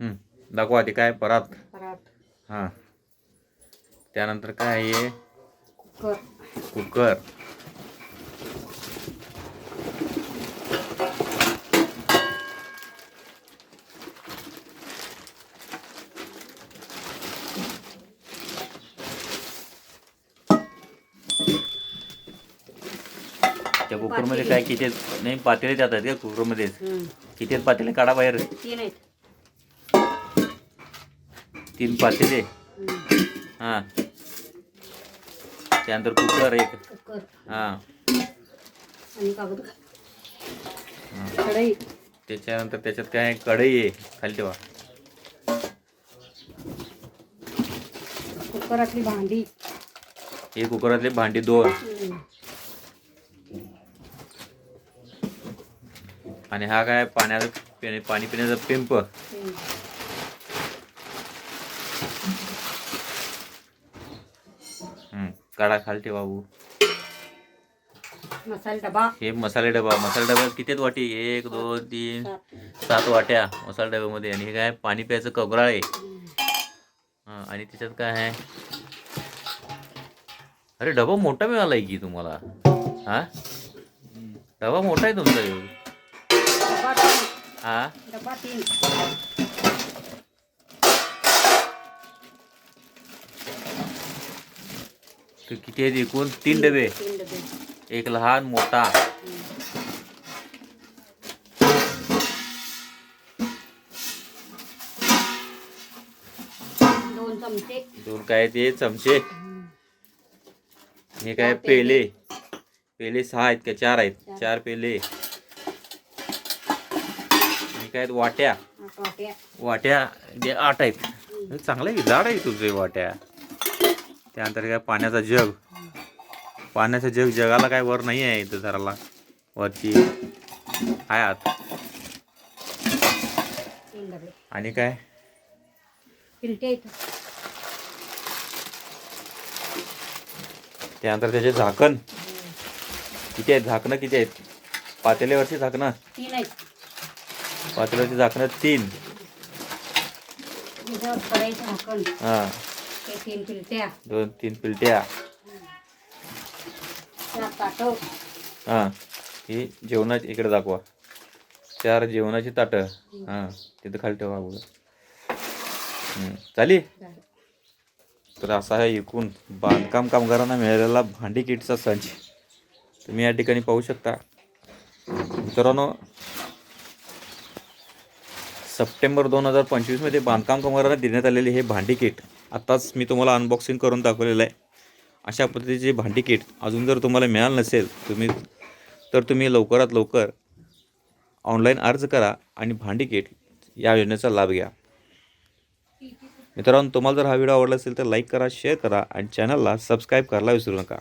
हं. दाखवा ते काय परात. परात. हां. त्यानंतर काय आहे कुकर. कुकर. त्या कुकरमध्ये काय किती? नाही पातेले जातात का कुकरमध्येच? हम्म. किती पातेले? काढा बाहेर. तीन आहेत. तीन पातेले. हां. त्यानंतर कुकर एक. हां. त्याच्यानंतर त्याच्यात काय कढई आहे. खाली ठेवा. कुकरातली भांडी. हे कुकरातले भांडी दोन. आणि हा काय? पाण्याचा पिणे- पाणी पिण्याचा पिंप. काढा खाली ठेवा मसाला डबा. हे मसाले डबा मसाला डब्यात किती वाटी? एक दोन तीन सात वाट्या मसाला डब्यामध्ये. आणि हे काय पाणी प्यायचं कगराळ आहे. हां आणि त्याच्यात काय आहे? अरे डबा मोठा मिळाला आहे की तुम्हाला? हा? डबा मोठा आहे तुमचा. तीन. हा? तर किती आहेत एकूण? तीन डबे. तीन डबे. एक लहान मोठा. दोन चमचे. दोन काय ते चमचे. हे काय? पेले. पेले. सहा आहेत का? चार आहेत. चार. पेले. आणि काय आहेत? वाट्या. वाट्या. वाट्या जे आठ आहेत. हे चांगलं आहे जाड आहे तुझे वाट्या. त्यानंतर काय पाण्याचा जग. पाण्याचा जग जगाला काय वर नाही आहे इथं धराला वरती. आहे आत. आणि काय? त्यानंतर त्याचे झाकण. किती आहेत? झाकणं किती आहेत? पातेल्यावरची झाकणं. पातेल्यावरची झाकणं तीन. हां. ते तीन पिलट्या. दोन तीन पिलट्या. चार ताटं हां ही जेवणाची इकडे दाखवा. चार जेवणाची ताटं. हां तिथं खाली ठेवा अगोदर. झालं. तर असा आहे एकूण बांधकाम कामगारांना मिळालेला भांडी किटचा संच. तुम्ही या ठिकाणी पाहू शकता. मित्रांनो सप्टेंबर दोन हजार पंचवीसमध्ये बांधकाम कामगारांना देण्यात आलेले हे भांडी किट. आत्ताच मी तुम्हाला अनबॉक्सिंग करून दाखवलेलं आहे. अशा पद्धतीचे भांडी किट अजून जर तुम्हाला मिळालं नसेल तुम्ही तर तुम्ही लवकरात लवकर ऑनलाईन अर्ज करा आणि भांडी किट या योजनेचा लाभ घ्या. मित्रांनो तुम्हाला जर हा व्हिडिओ आवडला असेल तर लाईक करा शेअर करा आणि चॅनलला सबस्क्राईब करायला विसरू नका.